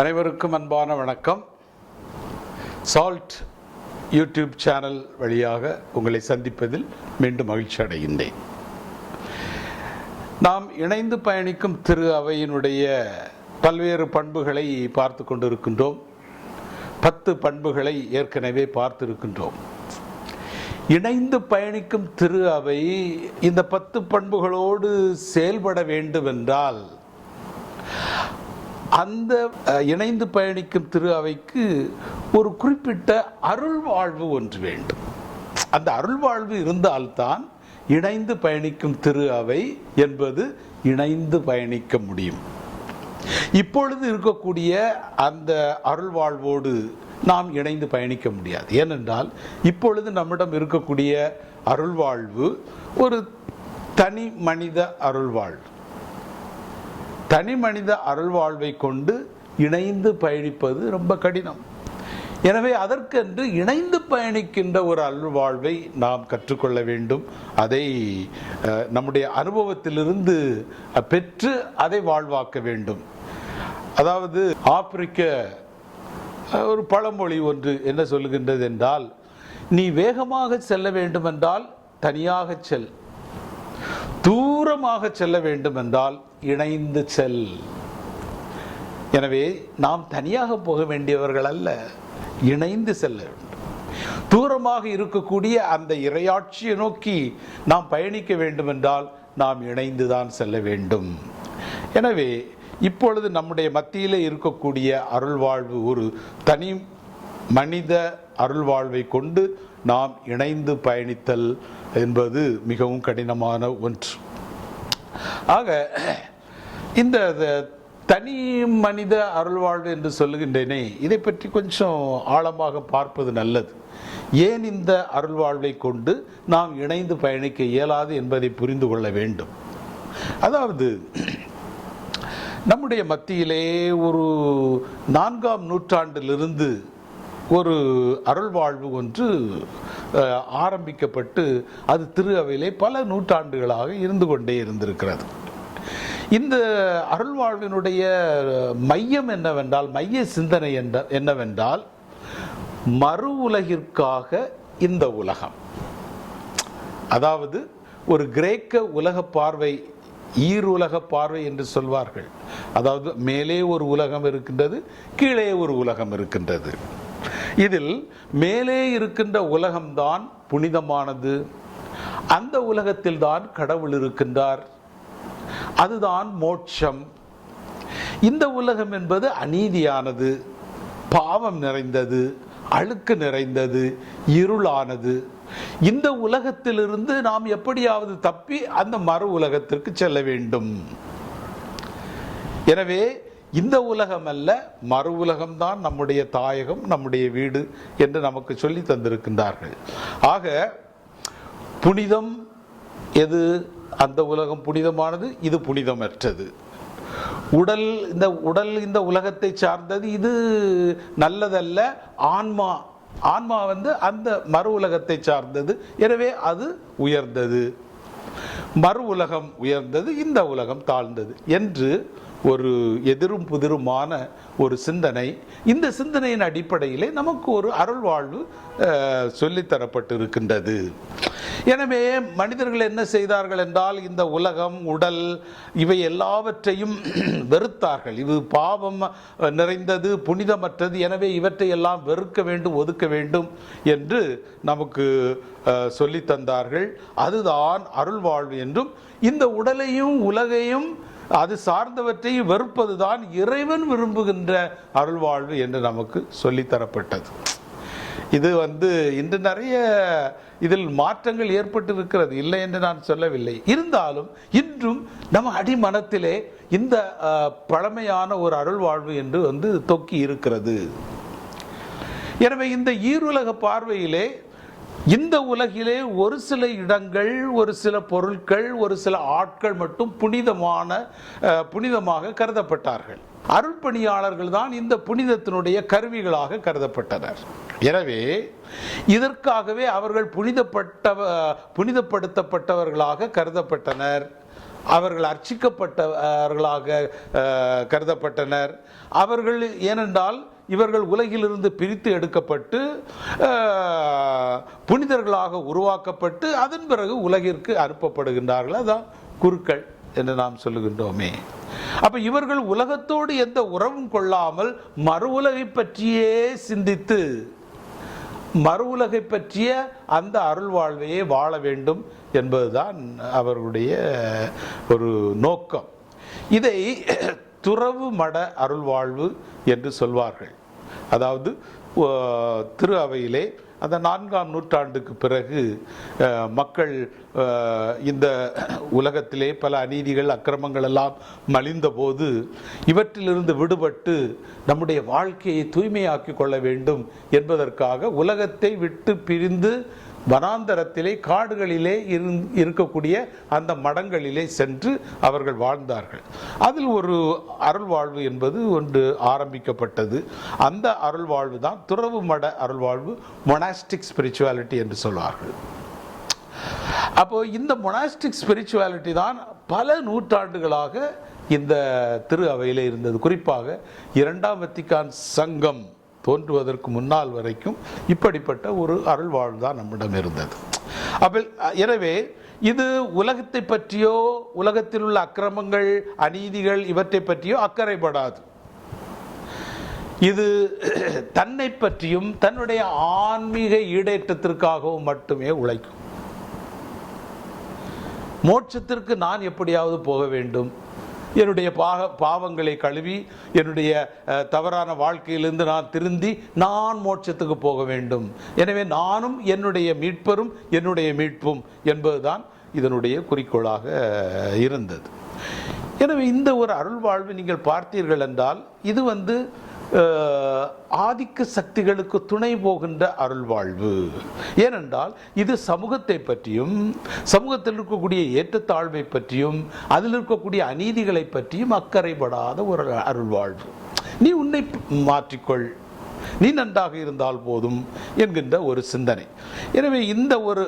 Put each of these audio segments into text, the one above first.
அனைவருக்கும் அன்பான வணக்கம். சால்ட் யூடியூப் சேனல் வழியாக உங்களை சந்திப்பதில் மீண்டும் மகிழ்ச்சி அடைகின்றேன். நாம் இணைந்து பயணிக்கும் திரு அவையினுடைய பல்வேறு பண்புகளை பார்த்து கொண்டிருக்கின்றோம். பத்து பண்புகளை ஏற்கனவே பார்த்திருக்கின்றோம். இணைந்து பயணிக்கும் திரு அவை இந்த பத்து பண்புகளோடு செயல்பட வேண்டுமென்றால் என்றால் அந்த இணைந்து பயணிக்கும் திரு அவைக்கு ஒரு குறிப்பிட்ட அருள் வாழ்வு ஒன்று வேண்டும். அந்த அருள் வாழ்வு இருந்தால்தான் இணைந்து பயணிக்கும் திரு அவை என்பது இணைந்து பயணிக்க முடியும். இப்பொழுது இருக்கக்கூடிய அந்த அருள் வாழ்வோடு நாம் இணைந்து பயணிக்க முடியாது. ஏனென்றால் இப்பொழுது நம்மிடம் இருக்கக்கூடிய அருள் வாழ்வு ஒரு தனி மனித அருள்வாழ்வு. தனி மனித அருள்வாழ்வை கொண்டு இணைந்து பயணிப்பது ரொம்ப கடினம். எனவே அதற்கென்று இணைந்து பயணிக்கின்ற ஒரு அருள்வாழ்வை நாம் கற்றுக்கொள்ள வேண்டும். அதை நம்முடைய அனுபவத்திலிருந்து பெற்று அதை வாழ்வாக்க வேண்டும். அதாவது ஆப்பிரிக்க ஒரு பழமொழி ஒன்று என்ன சொல்லுகின்றது என்றால் நீ வேகமாக செல்ல வேண்டுமென்றால் தனியாக செல். தூரமாக செல்ல வேண்டும் என்றால் இணைந்து செல். எனவே நாம் தனியாக போக வேண்டியவர்கள் அல்ல இணைந்து செல்ல வேண்டும். தூரமாக இருக்கக்கூடிய அந்த இரையாட்சியை நோக்கி நாம் பயணிக்க வேண்டும் என்றால் நாம் இணைந்துதான் செல்ல வேண்டும். எனவே இப்பொழுது நம்முடைய மத்தியிலே இருக்கக்கூடிய அருள்வாழ்வு ஒரு தனி மனித அருள்வாழ்வை கொண்டு நாம் இணைந்து பயணித்தல் என்பது மிகவும் கடினமான ஒன்று. ஆக இந்த தனி மனித அருள்வாழ்வு என்று சொல்லுகின்றேனே இதை பற்றி கொஞ்சம் ஆழமாக பார்ப்பது நல்லது. ஏன் இந்த அருள்வாழ்வை கொண்டு நாம் இணைந்து பயணிக்க இயலாது என்பதை புரிந்து கொள்ள வேண்டும். அதாவது நம்முடைய மத்தியிலே ஒரு நான்காம் நூற்றாண்டிலிருந்து ஒரு அருள்வாழ்வு ஒன்று ஆரம்பிக்கப்பட்டு அது திரு அவையிலே பல நூற்றாண்டுகளாக இருந்து கொண்டே இருந்திருக்கிறது. இந்த அருள்வாழ்வினுடைய மையம் என்னவென்றால் மைய சிந்தனை என்ற என்னவென்றால் மறு உலகிற்காக இந்த உலகம். அதாவது ஒரு கிரேக்க உலக பார்வை ஈருலக பார்வை என்று சொல்வார்கள். அதாவது மேலே ஒரு உலகம் இருக்கின்றது கீழே ஒரு உலகம் இருக்கின்றது. இதில் மேலே இருக்கின்ற உலகம்தான் புனிதமானது. அந்த உலகத்தில் தான் கடவுள் இருக்கின்றார். அதுதான் மோட்சம். இந்த உலகம் என்பது அநீதியானது பாவம் நிறைந்தது அழுக்கு நிறைந்தது இருளானது. இந்த உலகத்திலிருந்து நாம் எப்படியாவது தப்பி அந்த மறு உலகத்திற்கு செல்ல வேண்டும். எனவே இந்த உலகம் அல்ல மறு உலகம்தான் நம்முடைய தாயகம் நம்முடைய வீடு என்று நமக்கு சொல்லி தந்திருக்கின்றார்கள். ஆக புனிதம் எது? அந்த உலகம் புனிதமானது இது புனிதமற்றது. உடல் இந்த உடல் இந்த உலகத்தை சார்ந்தது இது நல்லதல்ல. ஆன்மா ஆன்மா வந்து அந்த மறு உலகத்தை சார்ந்தது. எனவே அது உயர்ந்தது. மறு உலகம் உயர்ந்தது இந்த உலகம் தாழ்ந்தது என்று ஒரு எதிரும் புதிருமான ஒரு சிந்தனை. இந்த சிந்தனையின் அடிப்படையிலே நமக்கு ஒரு அருள் வாழ்வு அஹ், சொல்லித்தரப்பட்டு இருக்கின்றது எனவே மனிதர்கள் என்ன செய்தார்கள் என்றால் இந்த உலகம் உடல் இவை எல்லாவற்றையும் வெறுத்தார்கள். இது பாவம் நிறைந்தது புனிதமற்றது. எனவே இவற்றை எல்லாம் வெறுக்க வேண்டும் ஒதுக்க வேண்டும் என்று நமக்கு சொல்லித்தந்தார்கள். தந்தார்கள் அதுதான் அருள் வாழ்வு என்றும் இந்த உடலையும் உலகையும் அது சார்ந்தவற்றை வெறுப்பதுதான் இறைவன் விரும்புகின்ற அருள்வாழ்வு என்று நமக்கு சொல்லித்தரப்பட்டது. இது வந்து இன்று நிறைய இதில் மாற்றங்கள் ஏற்பட்டு இருக்கிறது இல்லை என்று நான் சொல்லவில்லை. இருந்தாலும் இன்றும் நம்ம அடிமனத்திலே இந்த பழமையான ஒரு அருள்வாழ்வு என்று வந்து தொக்கி இருக்கிறது. எனவே இந்த ஈருலக பார்வையிலே இந்த உலகிலே ஒரு சில இடங்கள் ஒரு சில பொருட்கள் ஒரு சில ஆட்கள் மட்டும் புனிதமான புனிதமாக கருதப்பட்டார்கள். அருள்பணியாளர்கள் தான் இந்த புனிதத்தினுடைய கருவிகளாக கருதப்பட்டனர். எனவே இதற்காகவே அவர்கள் புனிதப்பட்ட புனிதப்படுத்தப்பட்டவர்களாக கருதப்பட்டனர். அவர்கள் அர்ச்சிக்கப்பட்டவர்களாக கருதப்பட்டனர். அவர்கள் ஏனென்றால் இவர்கள் உலகிலிருந்து பிரித்து எடுக்கப்பட்டு புனிதர்களாக உருவாக்கப்பட்டு அதன் பிறகு உலகிற்கு அனுப்பப்படுகின்றார்கள். அதான் குருக்கள் என்று நாம் சொல்லுகின்றோமே. அப்ப இவர்கள் உலகத்தோடு எந்த உறவும் கொள்ளாமல் மறு உலகை பற்றியே சிந்தித்து மறு உலகை பற்றிய அந்த அருள் வாழ்வையே வாழ வேண்டும் என்பதுதான் அவர்களுடைய ஒரு நோக்கம். இதை துறவு மட அருள்வாழ்வு என்று சொல்வார்கள். அதாவது திரு அவையிலே அந்த நான்காம் நூற்றாண்டுக்கு பிறகு அஹ், மக்கள் அஹ், இந்த உலகத்திலே பல அநீதிகள் அக்கிரமங்கள் எல்லாம் மலிந்தபோது இவற்றிலிருந்து விடுபட்டு நம்முடைய வாழ்க்கையை தூய்மையாக்கி கொள்ள வேண்டும் என்பதற்காக உலகத்தை விட்டு பிரிந்து வனாந்தரத்திலே காடுகளிலே இருந்- இருக்கக்கூடிய அந்த மடங்களிலே சென்று அவர்கள் வாழ்ந்தார்கள். அதில் ஒரு அருள் வாழ்வு என்பது ஒன்று ஆரம்பிக்கப்பட்டது. அந்த அருள் வாழ்வு தான் துறவு மட அருள் வாழ்வு மொனாஸ்டிக் ஸ்பிரிச்சுவாலிட்டி என்று சொல்வார்கள். அப்போ இந்த மொனாஸ்டிக் ஸ்பிரிச்சுவாலிட்டி தான் பல நூற்றாண்டுகளாக இந்த திரு அவையிலே இருந்தது. குறிப்பாக இரண்டாம் வத்திக்கான் சங்கம் தோன்றுவதற்கு முன்னால் வரைக்கும் இப்படிப்பட்ட ஒரு அருள்வாழ்வு தான் நம்மிடம் இருந்தது. அப்போ எனவே இது உலகத்தை பற்றியோ உலகத்தில் உள்ள அக்கிரமங்கள் அநீதிகள் இவற்றை பற்றியோ அக்கறைப்படாது. இது தன்னை பற்றியும் தன்னுடைய ஆன்மீக ஈடேற்றத்திற்காகவும் மட்டுமே உழைக்கும். மோட்சத்திற்கு நான் எப்படியாவது போக வேண்டும். என்னுடைய பாக பாவங்களை கழுவி என்னுடைய தவறான வாழ்க்கையிலிருந்து நான் திருந்தி நான் மோட்சத்துக்கு போக வேண்டும். எனவே நானும் என்னுடைய மீட்பரும் என்னுடைய மீட்பும் என்பதுதான் இதனுடைய குறிக்கோளாக இருந்தது. எனவே இந்த ஒரு அருள் வாழ்வு நீங்கள் பார்த்தீர்கள் என்றால் இது வந்து ஆதிக்க சக்திகளுக்கு துணை போகின்ற அருள் வாழ்வு ஏனென்றால் இது சமூகத்தை பற்றியும் சமூகத்தில் இருக்கக்கூடிய ஏற்றத்தாழ்வை பற்றியும் அதில் இருக்கக்கூடிய அநீதிகளை பற்றியும் அக்கறைப்படாத ஒரு அருள் வாழ்வு நீ உன்னை மாற்றிக்கொள். நீ நன்றாக இருந்தால் போதும் என்கின்ற ஒரு சிந்தனை. எனவே இந்த ஒரு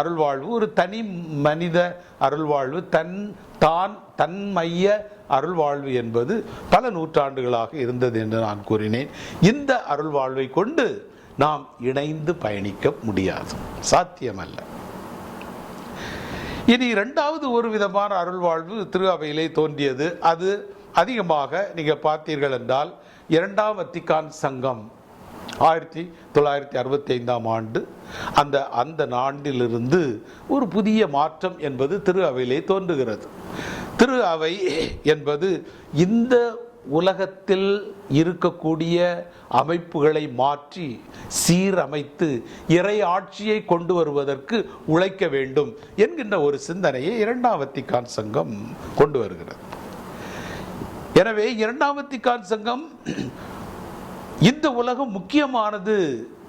அருள்வாழ்வு ஒரு தனி மனித அருள்வாழ்வு தன் தான் தன்மைய அருள்வாழ்வு என்பது பல நூற்றாண்டுகளாக இருந்தது என்று நான் கூறினேன். இந்த அருள்வாழ்வை கொண்டு நாம் இணைந்து பயணிக்க முடியாது. சாத்தியமல்ல. இனி இரண்டாவது ஒரு விதமான அருள்வாழ்வு திரு அவையிலே தோன்றியது. அது அதிகமாக நீங்கள் பார்த்தீர்கள் என்றால் இரண்டாம் வத்திக்கான் சங்கம் ஆயிரத்தி தொள்ளாயிரத்தி அறுபத்தி ஐந்தாம் ஆண்டு அந்த அந்த ஆண்டிலிருந்து ஒரு புதிய மாற்றம் என்பது திரு அவையிலே தோன்றுகிறது. திரு அவை என்பது இந்த உலகத்தில் இருக்கக்கூடிய அமைப்புகளை மாற்றி சீரமைத்து இறை ஆட்சியை கொண்டு வருவதற்கு உழைக்க வேண்டும் என்கின்ற ஒரு சிந்தனையை இரண்டாம் வத்திக்கான் சங்கம் கொண்டு வருகிறது. எனவே இரண்டாம் வத்திக்கான் சங்கம் இந்த உலகம் முக்கியமானது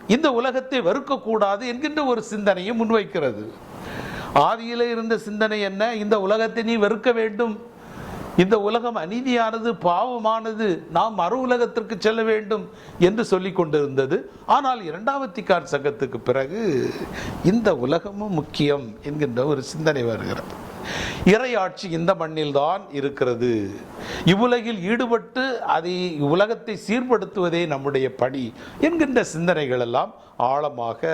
இந்த உலகத்தை வெறுக்கக்கூடாது என்கின்ற ஒரு சிந்தனையை முன்வைக்கிறது. ஆதியிலே இருந்த சிந்தனை என்ன? இந்த உலகத்தை நீ வெறுக்க வேண்டும். இந்த உலகம் அநீதியானது பாவமானது நாம் மறு உலகத்திற்கு செல்ல வேண்டும் என்று சொல்லி கொண்டிருந்தது. ஆனால் இரண்டாவது கார் சங்கத்துக்கு பிறகு இந்த உலகமும் முக்கியம் என்கின்ற ஒரு சிந்தனை வருகிறது. இறையாட்சி இந்த மண்ணில்தான் இருக்கிறது. இவ்வுலகில் ஈடுபட்டு அதை உலகத்தை சீர்படுத்துவதே நம்முடைய பணி என்கின்ற சிந்தனைகள் எல்லாம் ஆழமாக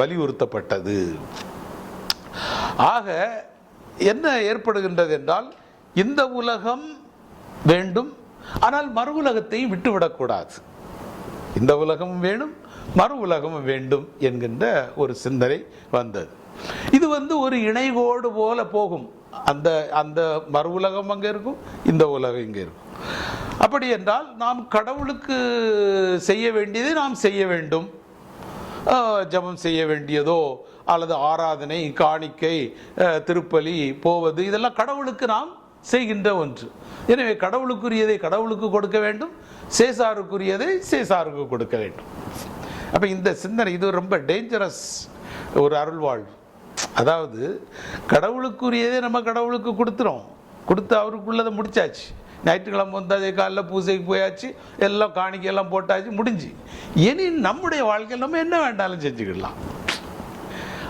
வலியுறுத்தப்பட்டது. ஆக என்ன ஏற்படுகின்றது என்றால் இந்த உலகம் வேண்டும் ஆனால் மறு உலகத்தையும் விட்டுவிடக்கூடாது. இந்த உலகமும் வேணும் மறு உலகமும் வேண்டும் என்கின்ற ஒரு சிந்தனை வந்தது. இது வந்து ஒரு இணைகோடு போல போகும். அந்த அந்த மறு உலகம் அங்கே இருக்கும் இந்த உலகம் இங்கே இருக்கும். அப்படி என்றால் நாம் கடவுளுக்கு செய்ய வேண்டியதை நாம் செய்ய வேண்டும். ஜபம் ஜெபம் செய்ய வேண்டியதோ அல்லது ஆராதனை காணிக்கை திருப்பலி போவது இதெல்லாம் கடவுளுக்கு நாம் செய்கின்ற ஒன்று. எனவே கடவுளுக்குரியதை கடவுளுக்கு கொடுக்க வேண்டும் சேசாருக்குரியதை சேசாருக்கு கொடுக்க வேண்டும். அப்போ இந்த சிந்தனை இது ரொம்ப டேஞ்சரஸ் ஒரு அருள்வாழ்வு. அதாவது கடவுளுக்குரியதே நம்ம கடவுளுக்கு கொடுத்துறோம். கொடுத்து அவருக்குள்ளதை முடிச்சாச்சு. ஞாயிற்றுக்கிழமை வந்தாச்சு காலைல பூஜைக்கு போயாச்சு எல்லாம் காணிக்கையெல்லாம் போட்டாச்சு முடிஞ்சு. இனி நம்முடைய வாழ்க்கையில் நம்ம என்ன வேண்டாலும் செஞ்சுக்கிடலாம்.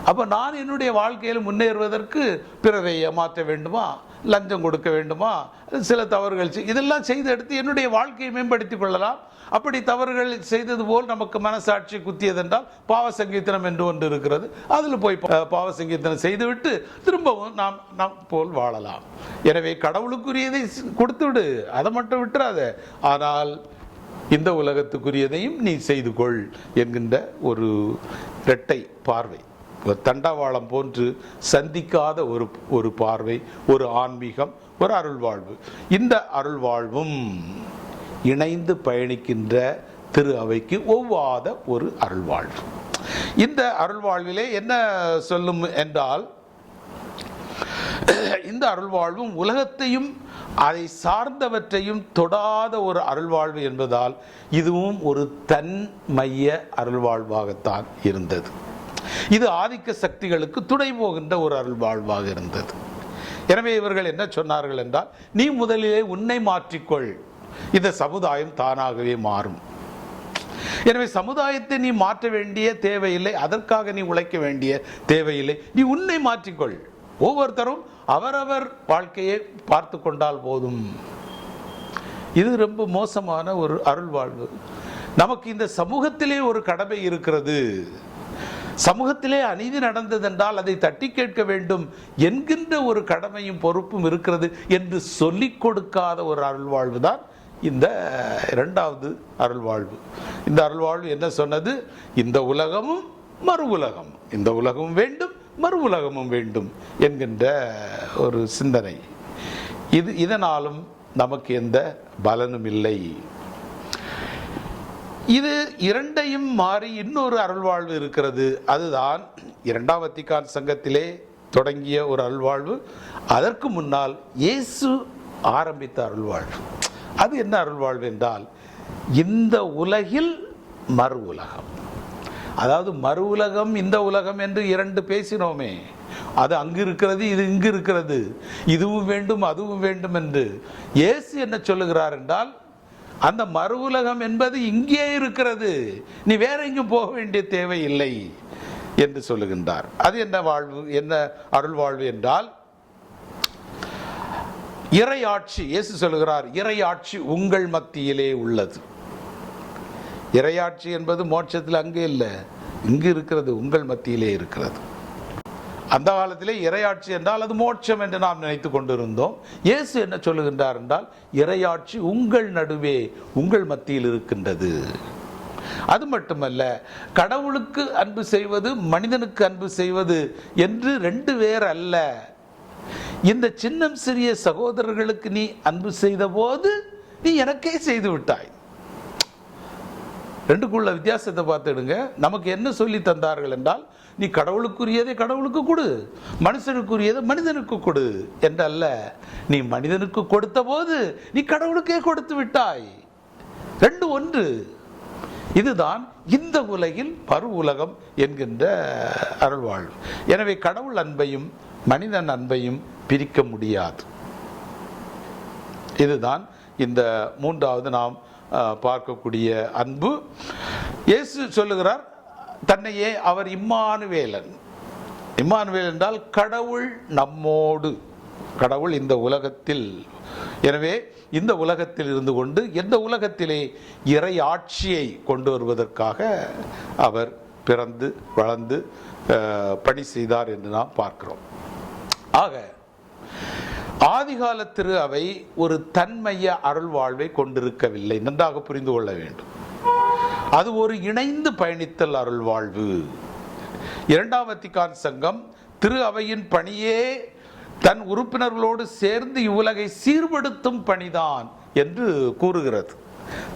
அப்போ நான் என்னுடைய வாழ்க்கையில் முன்னேறுவதற்கு பிறரை ஏமாற்ற வேண்டுமா? லஞ்சம் கொடுக்க வேண்டுமா? சில தவறுகள் இதெல்லாம் செய்து எடுத்து என்னுடைய வாழ்க்கையை மேம்படுத்திக் கொள்ளலாம். அப்படி தவறுகள் செய்தது போல் நமக்கு மனசாட்சி குத்தியதென்றால் பாவ சங்கீர்த்தனம் என்று ஒன்று இருக்கிறது. அதில் போய் பா- பாவ சங்கீர்த்தனம் செய்துவிட்டு திரும்பவும் நாம் நாம் போல் வாழலாம். எனவே கடவுளுக்குரியதை கொடுத்துவிடு. கொடுத்து விடு அதை மட்டும் விட்டுறாத. ஆனால் இந்த உலகத்துக்குரியதையும் நீ செய்து கொள் என்கின்ற ஒரு இரட்டை பார்வை. தண்டவாளம் போன்று சந்திக்காத ஒரு ஒரு பார்வை ஒரு ஆன்மீகம் ஒரு அருள்வாழ்வு. இந்த அருள்வாழ்வும் இணைந்து பயணிக்கின்ற திரு அவைக்கு ஒவ்வாத ஒரு அருள்வாழ்வு. இந்த அருள்வாழ்விலே என்ன சொல்லும் என்றால் இந்த அருள்வாழ்வும் உலகத்தையும் அதை சார்ந்தவற்றையும் தொடாத ஒரு அருள்வாழ்வு என்பதால் இதுவும் ஒரு தன் மைய அருள்வாழ்வாகத்தான் இருந்தது. இது ஆதிக்க சக்திகளுக்கு துணை போகின்ற ஒரு அருள்வாழ்வாக இருந்தது. எனவே இவர்கள் என்ன சொன்னார்கள் என்றால் நீ முதலிலே உன்னை மாற்றிக்கொள். இந்த சமுதாயம் தானாகவே மாறும். எனவே சமுதாயத்தை நீ மாற்ற வேண்டிய தேவையில்லை அதற்காக நீ உழைக்க வேண்டிய தேவையில்லை. நீ உன்னை மாற்றிக்கொள். ஒவ்வொருத்தரும் அவரவர் வாழ்க்கையை பார்த்து கொண்டால் போதும். இது ரொம்ப மோசமான ஒரு அருள் வாழ்வு. நமக்கு இந்த சமூகத்திலே ஒரு கடமை இருக்கிறது. சமூகத்திலே அநீதி நடந்ததென்றால் அதை தட்டி கேட்க வேண்டும் என்கின்ற ஒரு கடமையும் பொறுப்பும் இருக்கிறது என்று சொல்லிக் கொடுக்காத ஒரு அருள்வாழ்வு தான் இந்த இரண்டாவது அருள்வாழ்வு. இந்த அருள்வாழ்வு என்ன சொன்னது? இந்த உலகமும் மறு உலகம். இந்த உலகமும் வேண்டும் மறு உலகமும் வேண்டும் என்கின்ற ஒரு சிந்தனை. இது இதனாலும் நமக்கு எந்த பலனும் இல்லை. இது இரண்டையும் மாறி இன்னொரு அருள்வாழ்வு இருக்கிறது. அதுதான் இரண்டாம் வத்திக்கான் சங்கத்திலே தொடங்கிய ஒரு அருள்வாழ்வு. அதற்கு முன்னால் இயேசு ஆரம்பித்த அருள்வாழ்வு. அது என்ன அருள்வாழ்வு என்றால் இந்த உலகில் மறு உலகம். அதாவது மறு உலகம் இந்த உலகம் என்று இரண்டு பேசினோமே. அது அங்கு இருக்கிறது இது இங்கு இருக்கிறது. இதுவும் வேண்டும் அதுவும் வேண்டும் என்று இயேசு என்ன சொல்லுகிறார் என்றால் அந்த மறு உலகம் என்பது இங்கே இருக்கிறது. நீ வேற எங்கும் போக வேண்டிய தேவை இல்லை என்று சொல்லுகின்றார். அது என்ன வாழ்வு? என்ன அருள் வாழ்வு என்றால் இறையாட்சி இயேசு சொல்லுகிறார் இறையாட்சி உங்கள் மத்தியிலே உள்ளது. இறையாட்சி என்பது மோட்சத்தில் அங்கே இல்லை இங்கு இருக்கிறது உங்கள் மத்தியிலே இருக்கிறது. அந்த காலத்திலே இறையாட்சி என்றால் அது மோட்சம் என்று நாம் நினைத்து கொண்டிருந்தோம். இயேசு என்ன சொல்லுகின்றார் என்றால் இறையாட்சி உங்கள் நடுவே உங்கள் மத்தியில் இருக்கின்றது. அது மட்டுமல்ல கடவுளுக்கு அன்பு செய்வது மனிதனுக்கு அன்பு செய்வது என்று ரெண்டு பேர் அல்ல. இந்த சின்னம் சிறிய சகோதரர்களுக்கு நீ அன்பு செய்த போது நீ எனக்கே செய்து விட்டாய். ரெண்டுக்குள்ள வித்தியாசத்தை பார்த்துடுங்க. நமக்கு என்ன சொல்லி தந்தார்கள் என்றால் நீ கடவுளுக்குரியதை கடவுளுக்கு கொடு மனுஷனுக்குரியதை மனிதனுக்கு கொடு என்றல்ல. நீ மனிதனுக்கு கொடுத்த போது நீ கடவுளுக்கே கொடுத்து விட்டாய். ரெண்டு ஒன்று. இதுதான் இந்த உலகில் பரு உலகம் என்கின்ற அருள்வாழ்வு. எனவே கடவுள் அன்பையும் மனிதன் அன்பையும் பிரிக்க முடியாது. இதுதான் இந்த மூன்றாவது நாம் பார்க்கக்கூடிய அன்பு. இயேசு சொல்லுகிறார் தன்னையே அவர் இம்மானுவேலன். இம்மானுவேல் என்றால் கடவுள் நம்மோடு. கடவுள் இந்த உலகத்தில். எனவே இந்த உலகத்தில் இருந்து கொண்டு எந்த உலகத்திலே இறை ஆட்சியை கொண்டு வருவதற்காக அவர் பிறந்து வளர்ந்து பணி செய்தார் என்று நாம் பார்க்கிறோம். ஆக ஆதிகால திரு அவை ஒரு தன்மைய அருள் வாழ்வை கொண்டிருக்கவில்லை. நன்றாக புரிந்து கொள்ள வேண்டும். அது ஒரு இணைந்து பயணித்தல் அருள் வாழ்வு. இரண்டாம் வத்திக்கான் சங்கம் திரு அவையின் பணியே தன் உறுப்பினர்களோடு சேர்ந்து இவ்வுலகை சீர்படுத்தும் பணிதான் என்று கூறுகிறது.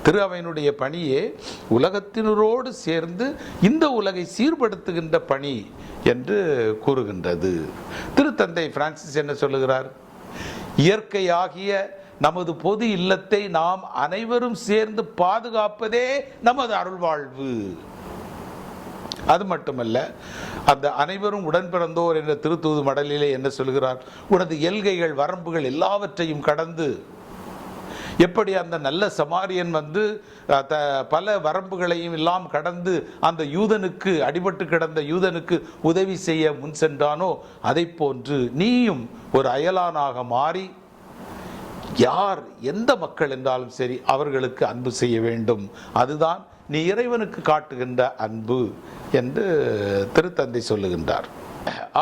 திரு அவையினுடைய பணியே உலகத்தினரோடு சேர்ந்து இந்த உலகை சீர்படுத்துகின்ற பணி என்று கூறுகின்றது. திருத்தந்தை பிரான்சிஸ் என்ன சொல்லுகிறார்? இயற்கையாகிய நமது பொது இல்லத்தை நாம் அனைவரும் சேர்ந்து பாதுகாப்பதே நமது அருள்வாழ்வு அது மட்டுமல்ல அந்த அனைவரும் உடன் பிறந்தோர் என்ற திருத்தூது மடலிலே என்ன சொல்கிறார்? உனது எல்கைகள் வரம்புகள் எல்லாவற்றையும் கடந்து எப்படி அந்த நல்ல சமாரியன் வந்து த பல வரம்புகளையும் எல்லாம் கடந்து அந்த யூதனுக்கு அடிபட்டு கிடந்த யூதனுக்கு உதவி செய்ய முன் சென்றானோ அதை போன்று நீயும் ஒரு அயலானாக மாறி யார் எந்த மக்கள் என்றாலும் சரி அவர்களுக்கு அன்பு செய்ய வேண்டும். அதுதான் நீ இறைவனுக்கு காட்டுகின்ற அன்பு என்று திருத்தந்தை சொல்லுகின்றார்.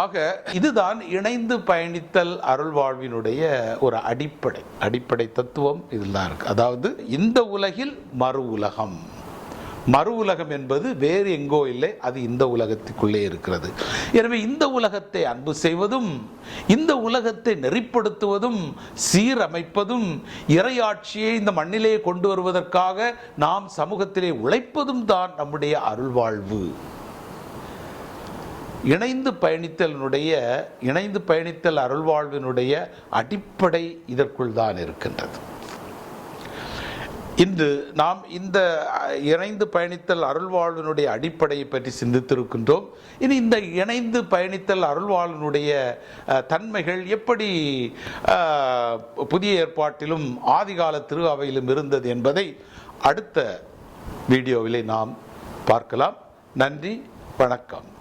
ஆக இதுதான் இணைந்து பயணித்தல் அருள்வாழ்வினுடைய ஒரு அடிப்படை. அடிப்படை தத்துவம் இதில் தான் இருக்கு. அதாவது இந்த உலகில் மறு உலகம். மறு உலகம் என்பது வேறு எங்கோ இல்லை அது இந்த உலகத்துக்குள்ளே இருக்கிறது. எனவே இந்த உலகத்தை அன்பு செய்வதும் இந்த உலகத்தை நெறிப்படுத்துவதும் சீரமைப்பதும் இறையாட்சியை இந்த மண்ணிலே கொண்டு வருவதற்காக நாம் சமூகத்திலே உழைப்பதும் தான் நம்முடைய அருள்வாழ்வு. இணைந்து பயணித்தலினுடைய இணைந்து பயணித்தல் அருள்வாழ்வினுடைய அடிப்படை இதற்குள் தான் இருக்கின்றது. இன்று நாம் இந்த இணைந்து பயணித்தல் அருள்வாழ்வினுடைய அடிப்படையை பற்றி சிந்தித்திருக்கின்றோம். இனி இந்த இணைந்து பயணித்தல் அருள்வாழ்வினுடைய தன்மைகள் எப்படி புதிய ஏற்பாட்டிலும் ஆதிகால திரு அவையிலும் இருந்தது என்பதை அடுத்த வீடியோவிலே நாம் பார்க்கலாம். நன்றி வணக்கம்.